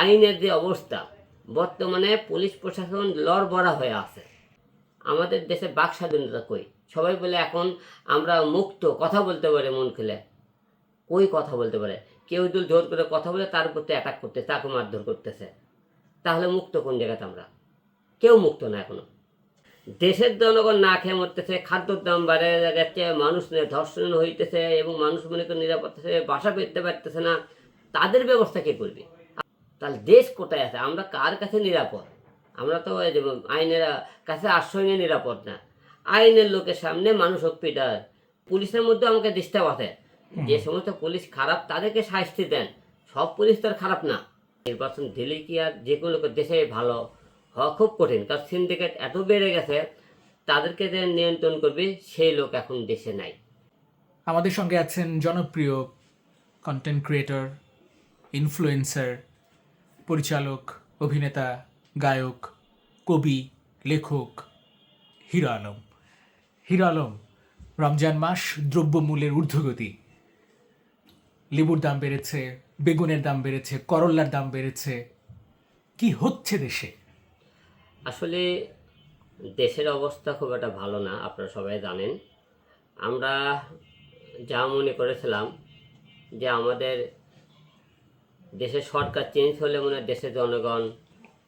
আইনের যে অবস্থা, বর্তমানে পুলিশ প্রশাসন লড়বড়া হয়ে আছে। আমাদের দেশে বাক স্বাধীনতা কই? সবাই বলে এখন আমরা মুক্ত, কথা বলতে পারে মন খুলে। কই কথা বলতে পারে? কেউ যদি জোর করে কথা বলে, তার প্রতি অ্যাটাক করতে তাকে মারধর করতেছে। তাহলে মুক্ত কোন জায়গাতে আমরা? কেউ মুক্ত না এখনও। দেশের জনগণ না খেয়ে মরতেছে, খাদ্যর দাম বাড়ে যাচ্ছে, মানুষ ধর্ষণ হইতেছে এবং মানুষ মনে করে নিরাপত্তা বাসা পেতে পারতেছে না, তাদের ব্যবস্থা কে করবে? তাহলে দেশ কোথায় আছে? আমরা কার কাছে নিরাপদ? আমরা তো আইনের কাছে আশ্রয় নিয়ে নিরাপদ না। আইনের লোকের সামনে মানুষ হোক পিটার পুলিশের মধ্যে আমাকে ডিস্টার্ব আছে। যে সমস্ত পুলিশ খারাপ তাদেরকে শাস্তি দেন। সব পুলিশ তো আর খারাপ না। নির্বাচন দিলে কি আর যে কোনো লোকের দেশে ভালো হওয়া খুব কঠিন। কারণ সিন্ডিকেট এত বেড়ে গেছে তাদেরকে যে নিয়ন্ত্রণ করবে সেই লোক এখন দেশে নাই। আমাদের সঙ্গে আছেন জনপ্রিয় কন্টেন্ট ক্রিয়েটর ইনফ্লুয়েন্সার পরিচালক, অভিনেতা, গায়ক, কবি, লেখক, হিরো আলম। হিরো আলম, রমজান মাস দ্রব্যমূল্যের ঊর্ধ্বগতি। লেবুর দাম বেড়েছে, বেগুনের দাম বেড়েছে, করল্লার দাম বেড়েছে। কি হচ্ছে দেশে? আসলে দেশের অবস্থা খুব একটা ভালো না, আপনারা সবাই জানেন। আমরা যা মনে করেছিলাম যে আমাদের দেশের সরকার চেঞ্জ হলে মনে হয় দেশের জনগণ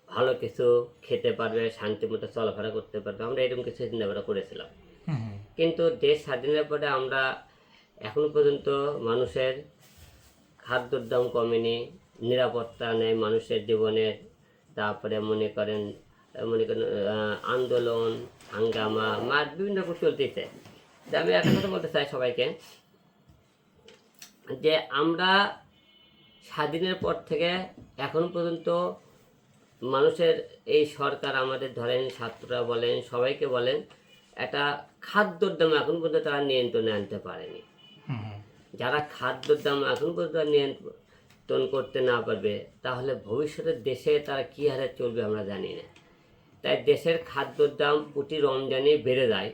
ভালো কিছু খেতে পারবে শান্তি মতো চলাফেরা করতে পারবে। আমরা এরকম কিছু চিন্তাভাবনা করেছিলাম। কিন্তু দেশ স্বাধীনের পরে আমরা এখনও পর্যন্ত মানুষের খাদ্যর দাম কমেনি নিরাপত্তা নেই মানুষের জীবনের তারপরে মনে করেন মনে করেন আন্দোলন হাঙ্গামা মার বিভিন্ন রকম চলতেছে। আমি একটা কথা বলতে চাই সবাইকে যে আমরা স্বাধীনের পর থেকে এখন পর্যন্ত মানুষের এই সরকার আমাদের ধরেন ছাত্ররা বলেন সবাইকে বলেন একটা খাদ্যর দাম এখন পর্যন্ত তারা নিয়ন্ত্রণে আনতে পারেনি। যারা খাদ্যর দাম এখন পর্যন্ত নিয়ন্ত্রণ করতে না পারবে তাহলে ভবিষ্যতের দেশে তারা কী হারে চলবে আমরা জানি না। তাই দেশের খাদ্যর দাম প্রতি রমজানে বেড়ে যায়।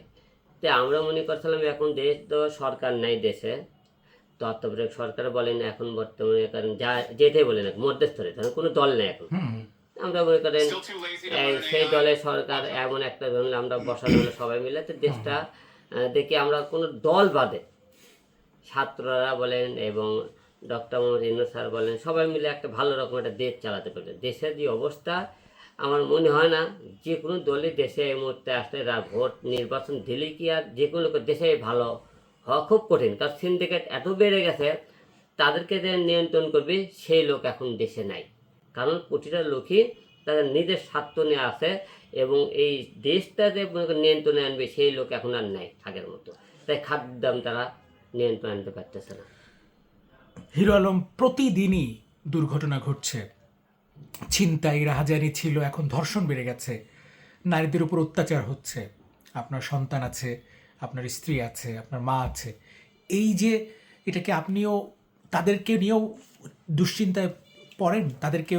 তাই আমরা মনে করছিলাম এখন দেশ তো সরকার নাই দেশে। তত্ত্বাবধায়ক সরকার বলেন এখন বর্তমানে কারণ যা যেটাই বলেন মধ্যস্থরে ধরেন কোনো দল নেই এখন। আমরা মনে করেন সেই দলে সরকার এমন একটা ধরুন আমরা বসানো হলো সবাই মিলে তো দেশটা দেখি আমরা কোনো দল বাদে ছাত্ররা বলেন এবং ডক্টর মোহাম্মদ ইন্নু স্যার বলেন সবাই মিলে একটা ভালো রকম একটা দেশ চালাতে পারবে। দেশের যে অবস্থা আমার মনে হয় না যে কোনো দলই দেশে এই মুহূর্তে আসলে রা- ভোট নির্বাচন দিলেই কি আর যে কোনো দেশে ভালো হওয়া খুব কঠিন, কারণ সিন্ডিকেট এত বেড়ে গেছে, তাদেরকে যে নিয়ন্ত্রণ করবে, সেই লোক এখন দেশে নাই। কারণ প্রতিটা লোকই তাদের নিজের স্বার্থ নিয়ে আছে এবং এই দেশটা যে নিয়ন্ত্রণে আনবে, সেই লোক এখন আর নাই আগের মতো। তাই খাদ্যের দাম তারা নিয়ন্ত্রণ আনতে পারতেছে না। হিরো আলম, প্রতিদিনই দুর্ঘটনা ঘটছে। ছিনতাই রাহাজানি ছিল, এখন ধর্ষণ বেড়ে গেছে। নারীদের উপর অত্যাচার হচ্ছে। আপনার সন্তান আছে আপনার স্ত্রী আছে, আপনার মা আছে, এই যে এটাকে আপনিও তাদেরকে নিয়েও দুশ্চিন্তায় পড়েন? তাদেরকে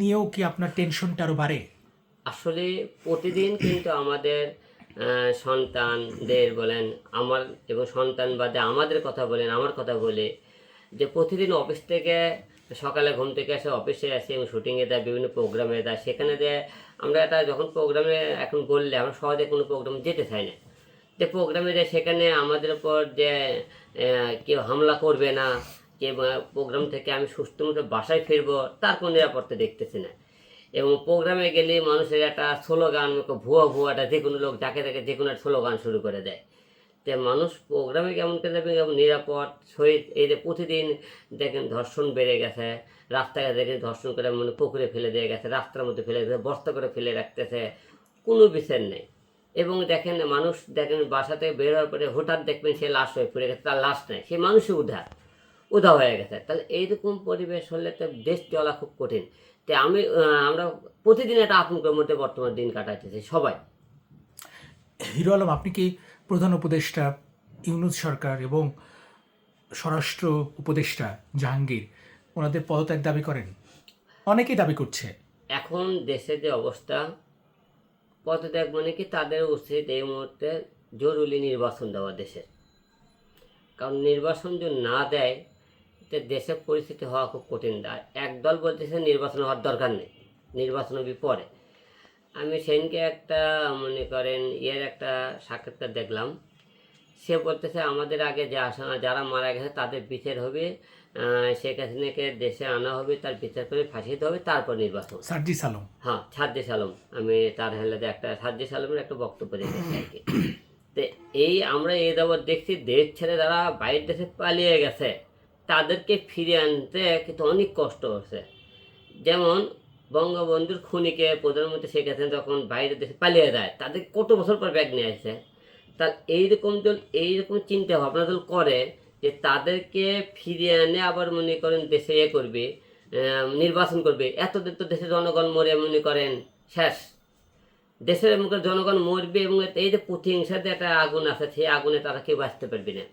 নিয়েও কি আপনার টেনশনটা আরও বাড়ে? আসলে প্রতিদিন কিন্তু আমাদের সন্তানদের বলেন, আমার এবং সন্তান বাদে আমাদের কথা বলেন, আমার কথা বলে যে প্রতিদিন অফিস থেকে সকালে ঘুম থেকে এসে অফিসে আসে এবং শুটিংয়ে দেয় বিভিন্ন প্রোগ্রামে দেয় সেখানে যে আমরা একটা যখন প্রোগ্রামে এখন বললে আমরা সহজে কোনো প্রোগ্রামে যেতে চাই না। যে প্রোগ্রামে যে সেখানে আমাদের উপর যে কেউ হামলা করবে না, যে প্রোগ্রাম থেকে আমি সুস্থ মতো বাসায় ফিরবো, তার কোনো নিরাপত্তা দেখতেছি না। এবং প্রোগ্রামে গেলে মানুষের একটা স্লোগান, ভুয়া ভুয়াটা যে কোনো লোক, যাকে তাকে যে কোনো একটা স্লোগান শুরু করে দেয়। তো মানুষ প্রোগ্রামে কেমন করে যাবে, কেমন নিরাপদ সহিত এই যে প্রতিদিন দেখেন ধর্ষণ বেড়ে গেছে, রাস্তাঘাটে দেখে ধর্ষণ করে মানে পুকুরে ফেলে দিয়ে গেছে, রাস্তার মধ্যে ফেলে গেছে বস্তা করে ফেলে রাখতেছে, কোনো বিচার নেই। এবং দেখেন মানুষ দেখেন বাসা থেকে বের হওয়ার পরে হঠাৎ দেখবেন সে লাশ হয়ে পড়ে গেছে তার লাশ নেই সে মানুষই উধার উধা হয়ে গেছে। তাহলে এইরকম পরিবেশ হলে তো দেশ চলা খুব কঠিন। তাই আমি আমরা প্রতিদিন একটা আতঙ্কের মধ্যে বর্তমান দিন কাটাইতেছি সবাই। হিরো আলম আপনি কি প্রধান উপদেষ্টা ইউনুস সরকার এবং স্বরাষ্ট্র উপদেষ্টা জাহাঙ্গীর ওনাদের পদত্যাগ দাবি করেন? অনেকেই দাবি করছে। এখন দেশের যে অবস্থা পদত্যাগ মানে কি তাদের উচিত এই মুহূর্তে জরুরি নির্বাচন দেওয়া দেশের। কারণ নির্বাচন যদি না দেয় তো দেশের পরিস্থিতি হওয়া খুব কঠিন। আর একদল বলতেছে নির্বাচন হওয়ার দরকার নেই, নির্বাচন হবে পরে। আমি সেনকে একটা, মনে করেন, ইয়ের একটা সাক্ষাৎকার দেখলাম। সে বলতেছে আমাদের আগে যে আসা যারা মারা গেছে তাদের বিচার হবে শেখ হাসিনাকে দেশে আনা হবে তার বিচার করে ফাঁসি দিতে হবে তারপর নির্বাচন। সার্জি সালম। হ্যাঁ সাজ্জেস আলম আমি তার হেলাতে একটা সাজ্জেস আলমের একটা বক্তব্য দেখেছি আর কি। তো এই আমরা এই দাবার দেখছি দেশ ছেড়ে যারা বাইরের দেশে পালিয়ে গেছে তাদেরকে ফিরিয়ে আনতে কিন্তু অনেক কষ্ট হচ্ছে। যেমন বঙ্গবন্ধুর খুনিকে প্রধানমন্ত্রী শেখ হাসিনা যখন বাইরের দেশে পালিয়ে যায় তাদের কত বছর পর ব্যাগ নিয়ে আসছে তা এইরকম যদি এইরকম চিন্তা ভাবনা যদি করে যে তাদেরকে ফিরিয়ে এনে আবার মনে করেন দেশে ইয়ে করবে নির্বাচন করবে, এতদিন তো দেশের জনগণ মরে মনে করেন, শেষ। দেশের মুখে জনগণ মরবে এবং এই যে প্রতিহিংসাতে একটা আগুন আছে, সেই আগুনে তারা কেউ বাঁচতে পারবে না।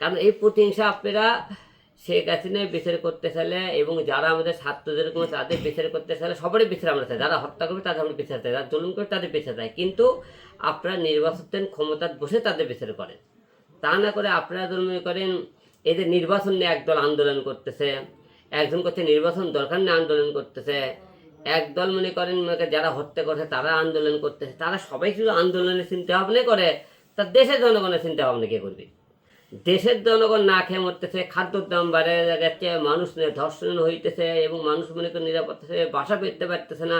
কারণ এই প্রতিহিংসা আপনারা শেখ হাসিনায় বিচার করতে চাইলে, এবং যারা আমাদের ছাত্রদের কোনো তাদের বিচার করতে চাইলে সবারই বিচার আমরা চাই। যারা হত্যা করবে, তাদের আমরা বিচার চাই। যারা জুলুম করবে, তাদের বিচার চাই। কিন্তু আপনারা নির্বাচন ক্ষমতায় বসে তাদের বিচার করেন। তা না করে আপনারা ধরুন করেন যে নির্বাচন নিয়ে একদল আন্দোলন করতেছে, একজন করছে নির্বাচন দরকার নিয়ে আন্দোলন করতেছে, একদল মনে করেন যারা হত্যা করছে, তারা আন্দোলন করতেছে, তারা সবাই শুধু আন্দোলনের চিন্তা ভাবনা করে। তার দেশের জনগণের চিন্তা ভাবনা কে করবে? দেশের জনগণ না খেয়ে মরতেছে, খাদ্যর দাম বাড়ে যাচ্ছে, মানুষ ধর্ষণ হইতেছে এবং মানুষ মনে করেন নিরাপত্তা বাসা পেতে পারতেছে না।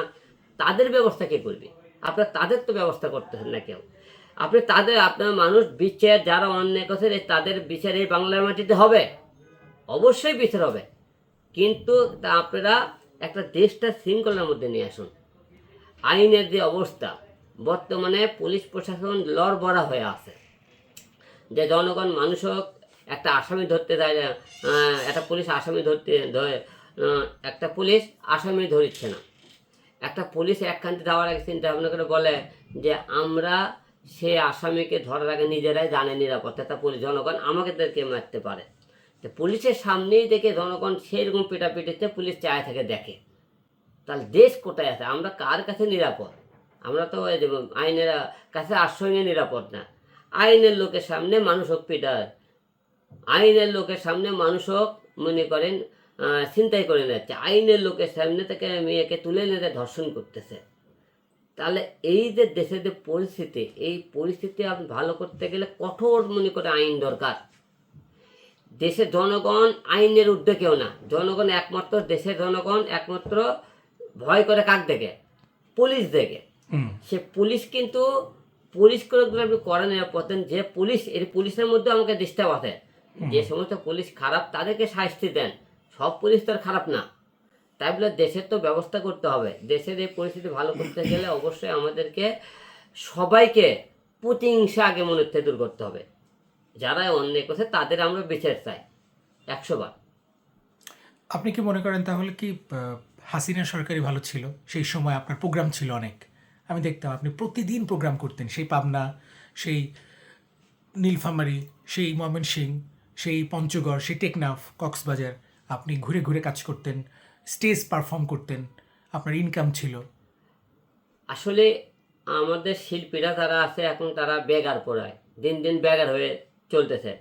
তাদের ব্যবস্থা কে করবে? আপনার তাদের তো ব্যবস্থা করতেছেন না কেউ আপনি তাদের, আপনার মানুষ বিচার, যারা অন্যায় করছে তাদের বিচার এই বাংলার মাটিতে হবে। অবশ্যই বিচার হবে। কিন্তু আপনারা একটা দেশটা শৃঙ্খলার মধ্যে নিয়ে আসুন। আইনের যে অবস্থা, বর্তমানে পুলিশ প্রশাসন লড়বড়া হয়ে আছে। যে জনগণ মানুষ হোক, একটা আসামি ধরতে দেয় না একটা পুলিশ আসামি ধরতে ধরে একটা পুলিশ আসামি ধরিচ্ছে না। একটা পুলিশ একখানতে যাওয়ার আগে চিন্তা ভাবনা করে বলে যে আমরা সে আসামিকে ধরার আগে নিজেরাই জানে নিরাপত্তা, তা পুলিশ, জনগণ আমাদেরকে মারতে পারে। তো পুলিশের সামনেই দেখে জনগণ সেরকম পিটাপিটিতে পুলিশ চায় থেকে দেখে। তাহলে দেশ কোথায় আছে? আমরা কার কাছে নিরাপদ? আমরা তো আইনের কাছে আশ্রয় নিয়ে নিরাপদ না। আইনের লোকের সামনে মানুষ হোক পিটার। আইনের লোকের সামনে মানুষ হোক মনে করেন আহ, ছিনতাই করে নিচ্ছে। আইনের লোকের সামনে থেকে মেয়েকে তুলে নিয়ে ধর্ষণ করতেছে। তাহলে এই যে দেশের যে পরিস্থিতি এই পরিস্থিতি আপনি ভালো করতে গেলে কঠোর মনে করে আইন দরকার। দেশের জনগণ আইনের ঊর্ধ্বে কেউ না। জনগণ একমাত্র দেশের জনগণ একমাত্র ভয় করে কাক দেখে? পুলিশ দেখে। সে পুলিশ কিন্তু পুলিশ করে দিলে আপনি করেন নিরাপত্তেন যে পুলিশ এর পুলিশের মধ্যে আমাকে ডিস্টার্ব আছে। যে সমস্ত পুলিশ খারাপ তাদেরকে শাস্তি দেন। সব পুলিশ তো আর খারাপ না। তাই বলে দেশের তো ব্যবস্থা করতে হবে। দেশের এই পরিস্থিতি ভালো করতে গেলে অবশ্যই আমাদেরকে সবাইকে প্রতিহিংসা আগে মনের থেকে দূর করতে হবে। যারা অন্যায় করছে তাদের আমরা বিচার চাই। একশো বার। আপনি কি মনে করেন তাহলে কি হাসিনা সরকারি ভালো ছিল? সেই সময় আপনার প্রোগ্রাম ছিল অনেক। আমি দেখতাম, আপনি প্রতিদিন প্রোগ্রাম করতেন। সেই পাবনা, সেই নীলফামারী, সেই ময়মনসিং, সেই পঞ্চগড়, সেই টেকনাফ, কক্সবাজার, আপনি ঘুরে ঘুরে কাজ করতেন স্টেজ পারফর্ম করতেন, আপনার ইনকাম ছিল। আসলে আমাদের শিল্পীরা যারা আছে, এখন তারা বেগার পড়ায়। দিন দিন বেগার হয়ে চলতেছে।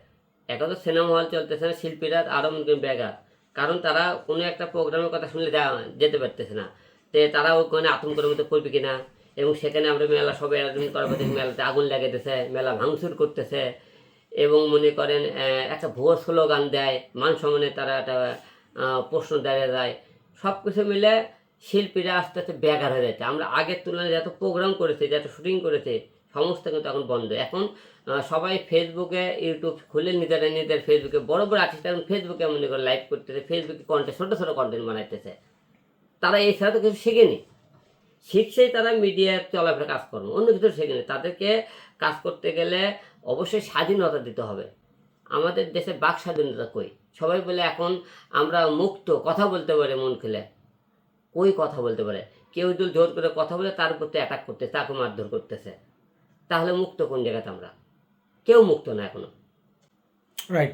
এখন তো সিনেমা হল চলতেছে না শিল্পীরা আরও বেগার কারণ তারা কোনো একটা প্রোগ্রামের কথা শুনলে যেতে পারতেছে না। তে তারা ওখানে আতঙ্কের মধ্যে পড়বে কিনা এবং সেখানে আমরা মেলা, সবাই আয়োজন করার পর মেলাতে আগুন লাগাইতেছে মেলা ভাঙচুর করতেছে এবং মনে করেন একটা ভুয়ো স্লোগান দেয়, মান সম্মানে তারা একটা প্রশ্ন দাঁড়িয়ে যায়। সব কিছু মিলে শিল্পীরা আস্তে আস্তে বেকার হয়ে যাচ্ছে। আমরা আগের তুলনায় যত প্রোগ্রাম করেছি যত শুটিং করেছি, সমস্ত কিন্তু এখন বন্ধ। এখন সবাই ফেসবুকে ইউটিউব খুলে নিজেরা নিজেদের ফেসবুকে বড় বড় আর্টিস্ট এখন ফেসবুকে মনে করে লাইভ করতেছে ফেসবুকে কন্টেন্ট ছোটো ছোটো কন্টেন্ট বানাইতেছে। তারা এছাড়া তো কিছু শেখেনি। শিখছেই তারা মিডিয়ার চলাফেরা কাজকর্ম অন্য কিছু শেখেনি তাদেরকে কাজ করতে গেলে অবশ্যই স্বাধীনতা দিতে হবে। আমাদের দেশে বাক স্বাধীনতা কই? সবাই বলে এখন আমরা মুক্ত, কথা বলতে পারি মন খেলে। কই কথা বলতে পারে? কেউ যদি জোর করে কথা বলে, তার প্রতি অ্যাটাক করতে তাকে মারধর করতেছে। তাহলে মুক্ত কোন জায়গাতে আমরা? কেউ মুক্ত না এখনও। রাইট